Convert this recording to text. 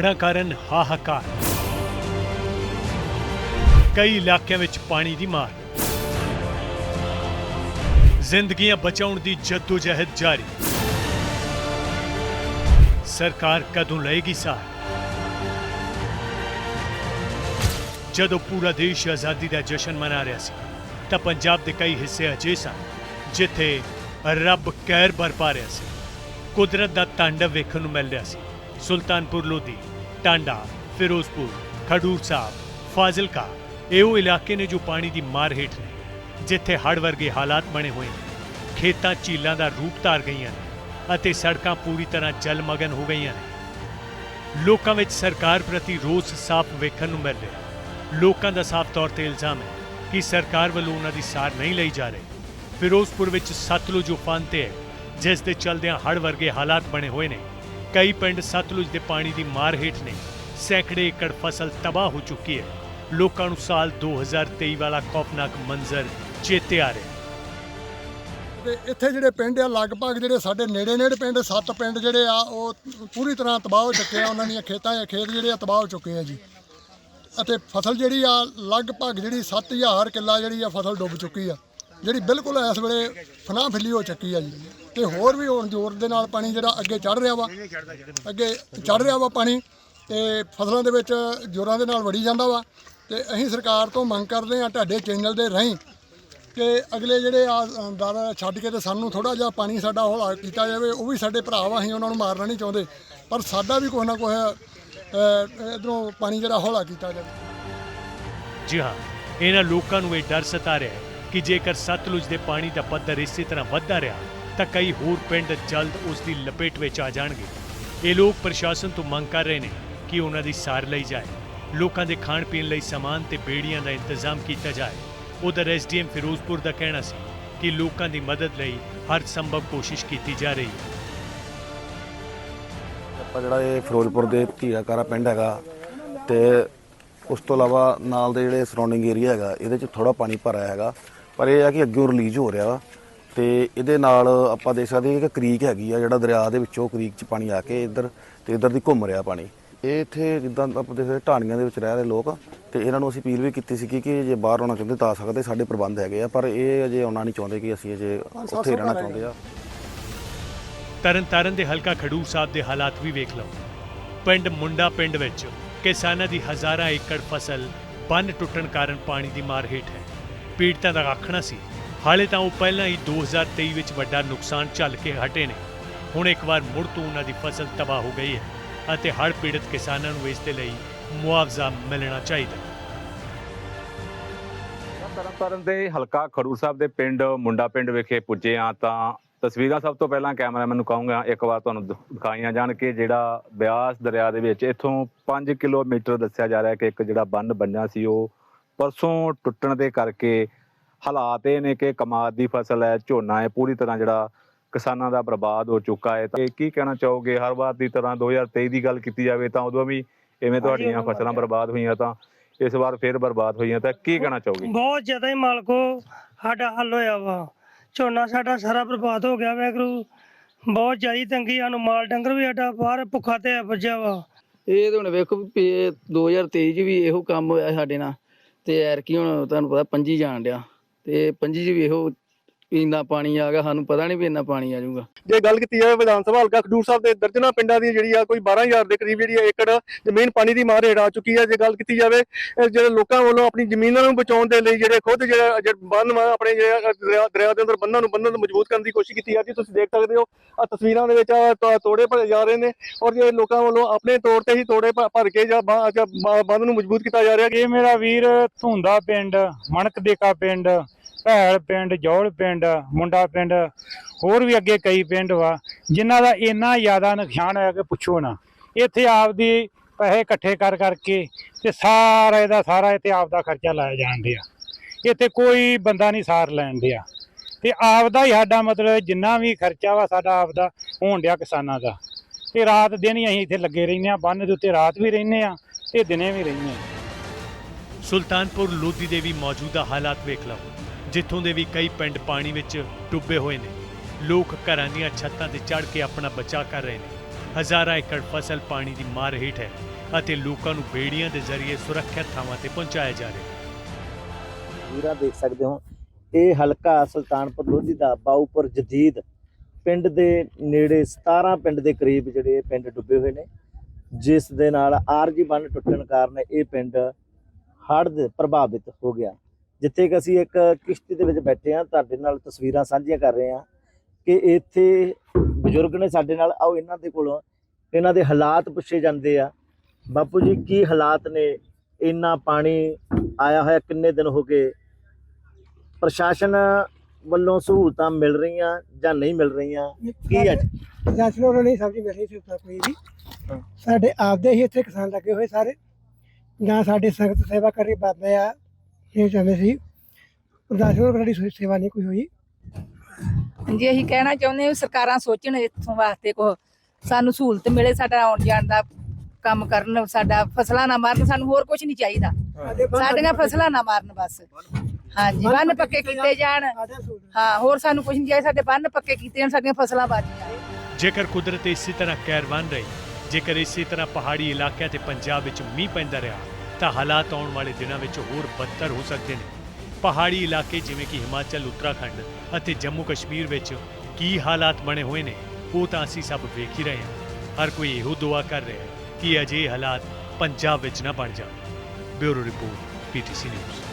ਹੜ੍ਹਾਂ ਕਾਰਨ ਹਾਹਾਕਾਰ। ਕਈ ਇਲਾਕਿਆਂ ਵਿੱਚ ਪਾਣੀ ਦੀ ਮਾਰ। ਜ਼ਿੰਦਗੀਆਂ ਬਚਾਉਣ ਦੀ ਜਦੋਜਹਿਦ ਜਾਰੀ। ਸਰਕਾਰ ਕਦੋਂ ਲਏਗੀ ਸਾਹ ਜਦੋਂ ਪੂਰਾ ਦੇਸ਼ ਆਜ਼ਾਦੀ ਦਾ ਜਸ਼ਨ ਮਨਾ ਰਿਹਾ ਸੀ, ਤਾਂ ਪੰਜਾਬ ਦੇ ਕਈ ਹਿੱਸੇ ਅਜੇ ਸਨ, ਜਿੱਥੇ ਰੱਬ ਕਹਿਰ ਬਰਪਾ ਰਿਹਾ ਸੀ। ਕੁਦਰਤ ਦਾ ਤਾਂਡਵ ਵੇਖਣ ਨੂੰ ਮਿਲ ਰਿਹਾ ਸੀ। ਸੁਲਤਾਨਪੁਰ ਲੋਧੀ ਟਾਂਡਾ ਫਿਰੋਜ਼ਪੁਰ ਖਡੂਰ ਸਾਹਿਬ ਫਾਜ਼ਿਲਕਾ ਇਹ ਉਹ ਇਲਾਕੇ ਨੇ ਜੋ ਪਾਣੀ ਦੀ ਮਾਰ ਹੇਠ ਨੇ ਜਿੱਥੇ ਹੜ੍ਹ ਵਰਗੇ ਹਾਲਾਤ ਬਣੇ ਹੋਏ ਨੇ ਖੇਤਾਂ ਝੀਲਾਂ ਦਾ ਰੂਪ ਧਾਰ ਗਈਆਂ ਨੇ ਅਤੇ ਸੜਕਾਂ ਪੂਰੀ ਤਰ੍ਹਾਂ ਜਲਮਗਨ ਹੋ ਗਈਆਂ ਨੇ ਲੋਕਾਂ ਵਿੱਚ ਸਰਕਾਰ ਪ੍ਰਤੀ ਰੋਸ ਸਾਫ਼ ਵੇਖਣ ਨੂੰ ਮਿਲ ਰਿਹਾ ਲੋਕਾਂ ਦਾ ਸਾਫ਼ ਤੌਰ ਤੇ ਇਲਜ਼ਾਮ ਹੈ ਕਿ ਸਰਕਾਰ ਵੱਲੋਂ ਉਹਨਾਂ ਦੀ ਸਾਰ ਨਹੀਂ ਲਈ ਜਾ ਰਹੀ ਫਿਰੋਜ਼ਪੁਰ ਵਿੱਚ ਸਤਲੁਜ ਉਫਾਨ ਤੇ ਹੈ ਜਿਸ ਦੇ ਚਲਦਿਆਂ ਹੜ੍ਹ ਵਰਗੇ ਹਾਲਾਤ ਬਣੇ ਹੋਏ ਨੇ ਕਈ ਪਿੰਡ ਸਤਲੁਜ ਦੇ ਪਾਣੀ ਦੀ ਮਾਰ ਹੇਠ ਨੇ। ਸੈਂਕੜੇ ਏਕੜ ਫਸਲ ਤਬਾਹ ਹੋ ਚੁੱਕੀ ਹੈ। ਲੋਕਾਂ ਨੂੰ ਸਾਲ 2023 ਵਾਲਾ ਖੌਫਨਾਕ ਮੰਜ਼ਰ ਚੇਤੇ ਆ ਰਿਹਾ ਤੇ ਇੱਥੇ ਜਿਹੜੇ ਪਿੰਡ ਆ, ਲਗਭਗ ਜਿਹੜੇ ਸਾਡੇ ਨੇੜੇ ਨੇੜੇ ਪਿੰਡ, ਸੱਤ ਪਿੰਡ ਜਿਹੜੇ ਆ, ਉਹ ਪੂਰੀ ਤਰ੍ਹਾਂ ਤਬਾਹ ਹੋ ਚੁੱਕੇ ਆ। ਉਹਨਾਂ ਦੀਆਂ ਖੇਤਾਂ ਜਾਂ ਖੇਤ ਜਿਹੜੇ ਆ, ਤਬਾਹ ਹੋ ਚੁੱਕੇ ਆ ਜੀ। ਅਤੇ ਫਸਲ ਜਿਹੜੀ ਆ, ਲਗਭਗ ਜਿਹੜੀ 7000 ਕਿੱਲਾ ਜਿਹੜੀ ਆ, ਫਸਲ ਡੁੱਬ ਚੁੱਕੀ ਆ। ਜਿਹੜੀ ਬਿਲਕੁਲ ਇਸ ਵੇਲੇ ਫਨਾ ਫਿੱਲੀ ਹੋ ਚੁੱਕੀ ਆ ਜੀ। ਤੇ ਹੋਰ ਵੀ ਹੁਣ ਜ਼ੋਰ ਦੇ ਨਾਲ ਪਾਣੀ ਜਿਹੜਾ ਅੱਗੇ ਚੜ ਰਿਹਾ ਵਾ, ਅੱਗੇ ਚੜ ਰਿਹਾ ਵਾ ਪਾਣੀ ਤੇ ਫਸਲਾਂ ਦੇ ਵਿੱਚ ਜ਼ੋਰਾਂ ਦੇ ਨਾਲ ਵੜੀ ਜਾਂਦਾ ਵਾ। ਤੇ ਅਸੀਂ ਸਰਕਾਰ ਤੋਂ ਮੰਗ ਕਰਦੇ ਆ ਤੁਹਾਡੇ ਚੈਨਲ ਦੇ ਰਾਹੀਂ ਕਿ ਅਗਲੇ ਜਿਹੜੇ ਆ ਦਰ ਛੱਡ ਕੇ ਤੇ ਸਾਨੂੰ ਥੋੜਾ ਜਿਹਾ ਪਾਣੀ ਸਾਡਾ ਹੌਲਾ ਕੀਤਾ ਜਾਵੇ, ਉਹ ਵੀ ਸਾਡੇ ਭਰਾ ਵਾ, ਅਸੀਂ ਉਹਨਾਂ ਨੂੰ ਮਾਰਨਾ ਨਹੀਂ ਚਾਹੁੰਦੇ। ਪਰ ਸਾਡਾ ਵੀ ਕੁਛ ਨਾ ਕੁਛ ਇਧਰੋਂ ਪਾਣੀ ਜਿਹੜਾ ਹੌਲਾ ਕੀਤਾ ਜਾਵੇ। ਜੀ ਹਾਂ, ਇਹਨਾਂ ਲੋਕਾਂ ਨੂੰ ਇਹ ਡਰ ਸਤਾ ਰਿਹਾ ਹੈ ਕਿ ਜੇਕਰ ਸਤਲੁਜ ਦੇ ਪਾਣੀ ਦਾ ਪੱਧਰ ਇਸੇ ਤਰ੍ਹਾਂ ਵੱਧਦਾ ਰਿਹਾ ਤਾਂ ਕਈ ਹੋਰ ਪਿੰਡ ਜਲਦ ਉਸ ਦੀ ਲਪੇਟ ਵਿੱਚ ਆ ਜਾਣਗੇ। ਇਹ ਲੋਕ ਪ੍ਰਸ਼ਾਸਨ ਤੋਂ ਮੰਗ ਕਰ ਰਹੇ ਨੇ ਕਿ ਉਹਨਾਂ ਦੀ ਸਾਰ ਲਈ ਜਾਏ। ਲੋਕਾਂ ਦੇ ਖਾਣ ਪੀਣ ਲਈ ਸਮਾਨ ਤੇ ਬੇੜੀਆਂ ਦਾ ਇੰਤਜ਼ਾਮ ਕੀਤਾ ਜਾਏ। ਉਧਰ ਐਸਡੀਐਮ ਫਿਰੋਜ਼ਪੁਰ ਦਾ ਕਹਿਣਾ ਸੀ ਕਿ ਲੋਕਾਂ ਦੀ ਮਦਦ ਲਈ ਹਰ ਸੰਭਵ ਕੋਸ਼ਿਸ਼ ਕੀਤੀ ਜਾ ਰਹੀ ਹੈ। ਆਪਾਂ ਜਿਹੜਾ ਇਹ ਫਿਰੋਜ਼ਪੁਰ ਦੇ ਧੀਰਾਕਾਰਾ ਪਿੰਡ ਹੈਗਾ ਤੇ ਉਸ ਤੋਂ ਇਲਾਵਾ ਨਾਲ ਦੇ ਜਿਹੜੇ ਸਰਾਊਂਡਿੰਗ ਏਰੀਆ ਹੈਗਾ, ਇਹਦੇ 'ਚ ਥੋੜਾ ਪਾਣੀ ਭਰਿਆ ਹੈਗਾ। ਪਰ ਇਹ ਆ ਕਿ ਅੱਗੇ ਰਿਲੀਜ਼ ਹੋ ਰਿਹਾ ਵਾ। ਤੇ ਇਹਦੇ ਨਾਲ ਆਪਾਂ ਦੇਖ ਸਕਦੇ ਹਾਂ ਕਿ ਕ੍ਰੀਕ ਹੈਗੀ ਆ ਜਿਹੜਾ ਦਰਿਆ ਦੇ ਵਿੱਚੋਂ ਕ੍ਰੀਕ 'ਚ ਪਾਣੀ ਆ ਕੇ ਇੱਧਰ ਤੇ ਇੱਧਰ ਦੀ ਘੁੰਮ ਰਿਹਾ ਪਾਣੀ। ਇਹ ਇੱਥੇ ਜਿੱਦਾਂ ਆਪਾਂ ਦੇਖ ਸਕਦੇ ਢਾਣੀਆਂ ਦੇ ਵਿੱਚ ਰਹਿ ਰਹੇ ਲੋਕ ਤੇ ਇਹਨਾਂ ਨੂੰ ਅਸੀਂ ਅਪੀਲ ਵੀ ਕੀਤੀ ਸੀ ਕਿ ਜੇ ਬਾਹਰ ਆਉਣਾ ਚਾਹੁੰਦੇ ਤਾਂ ਆ ਸਕਦੇ ਸਾਡੇ ਪ੍ਰਬੰਧ ਹੈਗੇ ਆ ਪਰ ਇਹ ਅਜੇ ਆਉਣਾ ਨਹੀਂ ਚਾਹੁੰਦੇ ਕਿ ਅਸੀਂ ਅਜੇ ਉੱਥੇ ਰਹਿਣਾ ਚਾਹੁੰਦੇ ਆ। ਤਰਨਤਾਰਨ ਦੇ ਹਲਕਾ ਖਡੂਰ ਸਾਹਿਬ ਦੇ ਹਾਲਾਤ ਵੀ ਵੇਖ ਲਓ। ਪਿੰਡ ਮੁੰਡਾ ਪਿੰਡ ਵਿੱਚ ਕਿਸਾਨਾਂ ਦੀ ਹਜ਼ਾਰਾਂ ਏਕੜ ਫਸਲ ਬੰਨ ਟੁੱਟਣ ਕਾਰਨ ਪਾਣੀ ਦੀ ਮਾਰ ਹੇਠ ਹੈ। ਪੀੜਤਾਂ ਦਾ ਆਖਣਾ ਸੀ ਹਾਲੇ ਤਾਂ ਉਹ ਪਹਿਲਾਂ ਹੀ 2023 ਵਿੱਚ ਵੱਡਾ ਨੁਕਸਾਨ ਝੱਲ ਕੇ ਹਟੇ ਨੇ। ਹੁਣ ਇੱਕ ਵਾਰ ਮੁੜ ਤੋਂ ਉਹਨਾਂ ਦੀ ਫਸਲ ਤਬਾਹ ਹੋ ਗਈ ਹੈ ਅਤੇ ਹੜ੍ਹ ਪੀੜਤ ਕਿਸਾਨਾਂ ਨੂੰ ਇਸ ਦੇ ਲਈ ਮੁਆਵਜ਼ਾ ਮਿਲਣਾ ਚਾਹੀਦਾ ਹੈ। ਤਰਨਤਾਰਨ ਦੇ ਹਲਕਾ ਖਡੂਰ ਸਾਹਿਬ ਦੇ ਪਿੰਡ ਮੁੰਡਾ ਪਿੰਡ ਵਿਖੇ ਪੁੱਜੇ ਆ ਤਾਂ ਤਸਵੀਰਾਂ ਸਭ ਤੋਂ ਪਹਿਲਾਂ ਕੈਮਰਾਮੈਨ ਨੂੰ ਕਹੂੰਗਾ, ਇੱਕ ਵਾਰ ਤੁਹਾਨੂੰ ਦਿਖਾਈਆਂ ਜਾਣ ਕਿ ਜਿਹੜਾ ਬਿਆਸ ਦਰਿਆ ਦੇ ਵਿੱਚ ਇੱਥੋਂ 5 ਕਿਲੋਮੀਟਰ ਦੱਸਿਆ ਜਾ ਰਿਹਾ ਕਿ ਇੱਕ ਜਿਹੜਾ ਬੰਨ ਬੰਨਿਆ ਸੀ ਉਹ ਪਰਸੋਂ ਟੁੱਟਣ ਦੇ ਕਰਕੇ ਹਾਲਾਤ ਇਹ ਨੇ ਕਿ ਕਮਾਦ ਦੀ ਫਸਲ ਹੈ ਝੋਨਾ ਹੈ ਪੂਰੀ ਤਰ੍ਹਾਂ ਜਿਹੜਾ ਕਿਸਾਨਾਂ ਦਾ ਬਰਬਾਦ ਹੋ ਚੁੱਕਾ ਹੈ। ਤਾਂ ਕੀ ਕਹਿਣਾ ਚਾਹੋਗੇ? ਹਰ ਵਾਰ ਦੀ ਤਰ੍ਹਾਂ 2023 ਦੀ ਗੱਲ ਕੀਤੀ ਜਾਵੇ ਤਾਂ ਉਦੋਂ ਵੀ ਐਵੇਂ ਤੁਹਾਡੀਆਂ ਫਸਲਾਂ ਬਰਬਾਦ ਹੋਈਆਂ ਤਾਂ ਇਸ ਵਾਰ ਫੇਰ ਬਰਬਾਦ ਹੋਈਆਂ ਤਾਂ ਕੀ ਕਹਿਣਾ ਚਾਹੋਗੇ? ਬਹੁਤ ਜ਼ਿਆਦਾ ਹੀ ਮਾਲਕੋ ਸਾਡਾ ਹੱਲ ਹੋਇਆ ਵਾ। ਝੋਨਾ ਸਾਡਾ ਸਾਰਾ ਬਰਬਾਦ ਹੋ ਗਿਆ ਵੈਗਰੂ ਬਹੁਤ ਜ਼ਿਆਦਾ ਤੰਗੀ ਸਾਨੂੰ ਮਾਲ ਡੰਗਰ ਵੀ ਸਾਡਾ ਬਾਹਰ ਭੁੱਖਾ ਤੇ ਵੱਜਿਆ ਵਾ। ਇਹ ਤਾਂ ਹੁਣ ਵੇਖੋ ਵੀ ਇਹ 2023 ਚ ਵੀ ਇਹੋ ਕੰਮ ਹੋਇਆ ਸਾਡੇ ਨਾਲ। ਤੇ ਐਰਕੀ ਹੁਣ ਤੁਹਾਨੂੰ ਪਤਾ ਪੰਜੀ ਜਾਣ ਡਿਆ। ਤੇ ਪੰਜੀ ਚ ਵੀ ਇਹੋ ਇੰਨਾ ਪਾਣੀ ਆ ਗਿਆ ਸਾਨੂੰ ਪਤਾ ਨਹੀਂ ਵੀ ਇੰਨਾ ਪਾਣੀ ਆ ਜਾਊਗਾ। ਜੇ ਗੱਲ ਕੀਤੀ ਜਾਵੇ ਵਿਧਾਨ ਸਭਾ ਹਲਕਾ ਖਡੂਰ ਸਾਹਿਬ ਦੇ ਦਰਜਨਾ ਪਿੰਡਾਂ ਦੀ ਜਿਹੜੀ ਆ ਕੋਈ 12000 ਦੇ ਕਰੀਬ ਜਿਹੜੀ ਆ ਏਕੜ ਜ਼ਮੀਨ ਪਾਣੀ ਦੀ ਮਾਰ ਹੇਠ ਆ ਚੁੱਕੀ ਹੈ ਜੇ ਗੱਲ ਕੀਤੀ ਜਾਵੇ ਜਿਹੜੇ ਲੋਕਾਂ ਵੱਲੋਂ ਆਪਣੀ ਜ਼ਮੀਨਾਂ ਨੂੰ ਬਚਾਉਣ ਦੇ ਲਈ ਜਿਹੜੇ ਖੁਦ ਜਿਹੜਾ ਜਿਹੜੇ ਬੰਨ ਆਪਣੇ ਜਿਹੜੇ ਦਰਿਆ ਦੇ ਅੰਦਰ ਬੰਨਾਂ ਨੂੰ ਬੰਨਣ ਨੂੰ ਮਜ਼ਬੂਤ ਕਰਨ ਦੀ ਕੋਸ਼ਿਸ਼ ਕੀਤੀ ਜਾਂਦੀ ਤੁਸੀਂ ਦੇਖ ਸਕਦੇ ਹੋ ਆ ਤਸਵੀਰਾਂ ਦੇ ਵਿੱਚ ਤੋੜੇ ਭਰੇ ਜਾ ਰਹੇ ਨੇ ਔਰ ਜੇ ਲੋਕਾਂ ਵੱਲੋਂ ਆਪਣੇ ਤੌਰ ਤੇ ਹੀ ਤੋੜੇ ਭਰ ਕੇ ਜਾਂ ਜਾਂ ਬੰਨ ਨੂੰ ਮਜ਼ਬੂਤ ਕੀਤਾ ਜਾ ਰਿਹਾ। ਇਹ ਮੇਰਾ ਵੀਰ ਧੁੰਦਾ ਪਿੰਡ ਮਣਕ ਦੇਕਾ ਪਿੰਡ। ਭੈਲ ਪਿੰਡ ਜੌਲ ਪਿੰਡ, ਮੁੰਡਾ ਪਿੰਡ, ਹੋਰ ਵੀ ਅੱਗੇ ਕਈ ਪਿੰਡ ਵਾ, ਜਿਨ੍ਹਾਂ ਦਾ ਇੰਨਾ ਜ਼ਿਆਦਾ ਨੁਕਸਾਨ ਹੋਇਆ ਕਿ ਪੁੱਛੋ ਨਾ। ਇੱਥੇ ਆਪਦੀ ਪੈਸੇ ਇਕੱਠੇ ਕਰ ਕਰਕੇ ਤੇ ਸਾਰਾ ਇਹਦਾ ਸਾਰਾ ਇੱਥੇ ਆਪਦਾ ਖਰਚਾ ਲਾਇਆ ਜਾਣ ਆ ਇੱਥੇ ਕੋਈ ਬੰਦਾ ਨਹੀਂ ਸਾਰ ਲੈਣ ਡਿਆ। ਤੇ ਆਪਦਾ ਹੀ ਸਾਡਾ ਮਤਲਬ ਜਿੰਨਾ ਵੀ ਖਰਚਾ ਵਾ ਸਾਡਾ ਆਪਦਾ ਹੋਣ ਡਿਆ ਕਿਸਾਨਾਂ ਦਾ। ਤੇ ਰਾਤ ਦਿਨ ਹੀ ਅਸੀਂ ਇੱਥੇ ਲੱਗੇ ਰਹਿੰਦੇ ਆ ਬੰਨ ਦੇ ਉੱਤੇ ਰਾਤ ਵੀ ਰਹਿੰਦੇ ਆ ਤੇ ਦਿਨੇ ਵੀ ਰਹਿੰਦੇ ਆ ਸੁਲਤਾਨਪੁਰ ਲੋਧੀ ਦੇ ਵੀ ਮੌਜੂਦਾ ਹਾਲਾਤ ਵੇਖ ਲਓ। ਜਿੱਥੋਂ ਦੇ ਵੀ ਕਈ ਪਿੰਡ ਪਾਣੀ ਵਿੱਚ ਡੁੱਬੇ ਹੋਏ ਨੇ। ਲੋਕ ਘਰਾਂ ਦੀਆਂ ਛੱਤਾਂ ਤੇ ਚੜ੍ਹ ਕੇ ਆਪਣਾ ਬਚਾਅ ਕਰ ਰਹੇ ਨੇ। ਹਜ਼ਾਰਾਂ ਏਕੜ ਫਸਲ ਪਾਣੀ ਦੀ ਮਾਰ ਹੇਠ ਹੈ ਅਤੇ ਲੋਕਾਂ ਨੂੰ ਬੇੜੀਆਂ ਦੇ ਜ਼ਰੀਏ ਸੁਰੱਖਿਅਤ ਥਾਵਾਂ ਤੇ ਪਹੁੰਚਾਇਆ ਜਾ ਰਿਹਾ ਹੈ। ਵੀਰਾਂ ਦੇਖ ਸਕਦੇ ਹੋ। ਇਹ ਹਲਕਾ ਸੁਲਤਾਨਪੁਰ ਲੋਧੀ ਦਾ ਬਾਉਪੁਰ ਜਦੀਦ ਪਿੰਡ ਦੇ ਨੇੜੇ 17 ਪਿੰਡ ਦੇ ਕਰੀਬ ਜਿਹੜੇ ਇਹ ਪਿੰਡ ਡੁੱਬੇ ਹੋਏ ਨੇ। ਜਿਸ ਦੇ ਨਾਲ ਆਰਜੀ ਬੰਨ ਟੁੱਟਣ ਕਾਰਨ ਇਹ ਪਿੰਡ ਹੜ੍ਹ ਦੇ ਪ੍ਰਭਾਵਿਤ ਹੋ ਗਿਆ। ਜਿੱਥੇ ਕਿ ਅਸੀਂ ਇੱਕ ਕਿਸ਼ਤੀ ਦੇ ਵਿੱਚ ਬੈਠੇ ਹਾਂ ਤੁਹਾਡੇ ਨਾਲ ਤਸਵੀਰਾਂ ਸਾਂਝੀਆਂ ਕਰ ਰਹੇ ਹਾਂ ਕਿ ਇੱਥੇ ਬਜ਼ੁਰਗ ਨੇ ਸਾਡੇ ਨਾਲ ਆਓ ਇਹਨਾਂ ਦੇ ਕੋਲੋਂ ਇਹਨਾਂ ਦੇ ਹਾਲਾਤ ਪੁੱਛੇ ਜਾਂਦੇ ਆ। ਬਾਪੂ ਜੀ ਕੀ ਹਾਲਾਤ ਨੇ? ਇੰਨਾ ਪਾਣੀ ਆਇਆ ਹੋਇਆ ਕਿੰਨੇ ਦਿਨ ਹੋ ਗਏ? ਪ੍ਰਸ਼ਾਸਨ ਵੱਲੋਂ ਸਹੂਲਤਾਂ ਮਿਲ ਰਹੀਆਂ ਜਾਂ ਨਹੀਂ ਮਿਲ ਰਹੀਆਂ? ਕੀ ਅੱਜ? ਪ੍ਰਸ਼ਾਸਨ ਵੱਲੋਂ ਨਹੀਂ ਸਬਜ਼ੀ ਮਿਲ ਰਹੀ ਸੀ ਉੱਪਰ ਕੋਈ ਵੀ। ਸਾਡੇ ਆਪਦੇ ਹੀ ਇੱਥੇ ਕਿਸਾਨ ਲੱਗੇ ਹੋਏ ਸਾਰੇ। ਜਾਂ ਸਾਡੇ ਸੰਗਤ ਸੇਵਾ ਕਰੀ ਬਾਬੇ ਆ ਇਹ ਚਾਹੁੰਦੇ ਸੀ। ਪ੍ਰਸ਼ਾਸਨ ਵੱਲੋਂ ਸਾਡੀ ਸੋ- ਸੇਵਾ ਨਹੀਂ ਕੋਈ ਹੋਈ। ਜੀ ਅਸੀਂ ਕਹਿਣਾ ਚਾਹੁੰਦੇ ਹਾਂ ਵੀ ਸਰਕਾਰਾਂ ਸੋਚਣ ਇੱਥੋਂ ਵਾਸਤੇ ਕੋ ਸਾਨੂੰ ਸਹੂਲਤ ਮਿਲੇ ਸਾਡਾ ਆਉਣ ਜਾਣ ਦਾ ਕੰਮ ਕਰਨ ਸਾਡਾ ਫਸਲਾਂ ਨਾ ਮਾਰਨ ਸਾਨੂੰ ਹੋਰ ਕੁਝ ਨਹੀਂ ਚਾਹੀਦਾ। ਸਾਡੀਆਂ ਫਸਲਾਂ ਨਾ ਮਾਰਨ ਬਸ। ਹਾਂਜੀ ਬੰਨ ਪੱਕੇ ਕੀਤੇ ਜਾਣ। ਹਾਂ ਹੋਰ ਸਾਨੂੰ ਕੁਝ ਨਹੀਂ ਚਾਹੀਦਾ। ਸਾਡੇ ਬੰਨ ਪੱਕੇ ਕੀਤੇ ਜਾਣ ਸਾਡੀਆਂ ਫਸਲਾਂ ਬਚ ਜਾਣ। ਜੇਕਰ ਕੁਦਰਤ ਇਸੇ ਤਰ੍ਹਾਂ ਕਹਿਰ ਬਣ ਰਹੀ ਜੇਕਰ ਇਸੇ ਤਰ੍ਹਾਂ ਪਹਾੜੀ ਇਲਾਕਿਆਂ ਤੇ ਪੰਜਾਬ ਵਿੱਚ ਮੀਂਹ ਪੈਂਦਾ ਰਿਹਾ ਤਾਂ ਹਾਲਾਤ ਆਉਣ ਵਾਲੇ ਦਿਨਾਂ ਵਿੱਚ ਹੋਰ ਬਦਤਰ ਹੋ ਸਕਦੇ ਨੇ। ਪਹਾੜੀ ਇਲਾਕੇ ਜਿਵੇਂ ਕਿ ਹਿਮਾਚਲ, ਉੱਤਰਾਖੰਡ ਅਤੇ ਜੰਮੂ ਕਸ਼ਮੀਰ ਵਿੱਚ ਕੀ ਹਾਲਾਤ ਬਣੇ ਹੋਏ ਨੇ, ਉਹ ਤਾਂ ਅਸੀਂ ਸਭ ਵੇਖ ਹੀ ਰਹੇ ਹਾਂ। ਹਰ ਕੋਈ ਇਹੋ ਦੁਆ ਕਰ ਰਿਹਾ ਹੈ ਕਿ ਅਜਿਹੇ ਹਾਲਾਤ ਪੰਜਾਬ ਵਿੱਚ ਨਾ ਬਣ ਜਾਣ। Bureau report PTC news.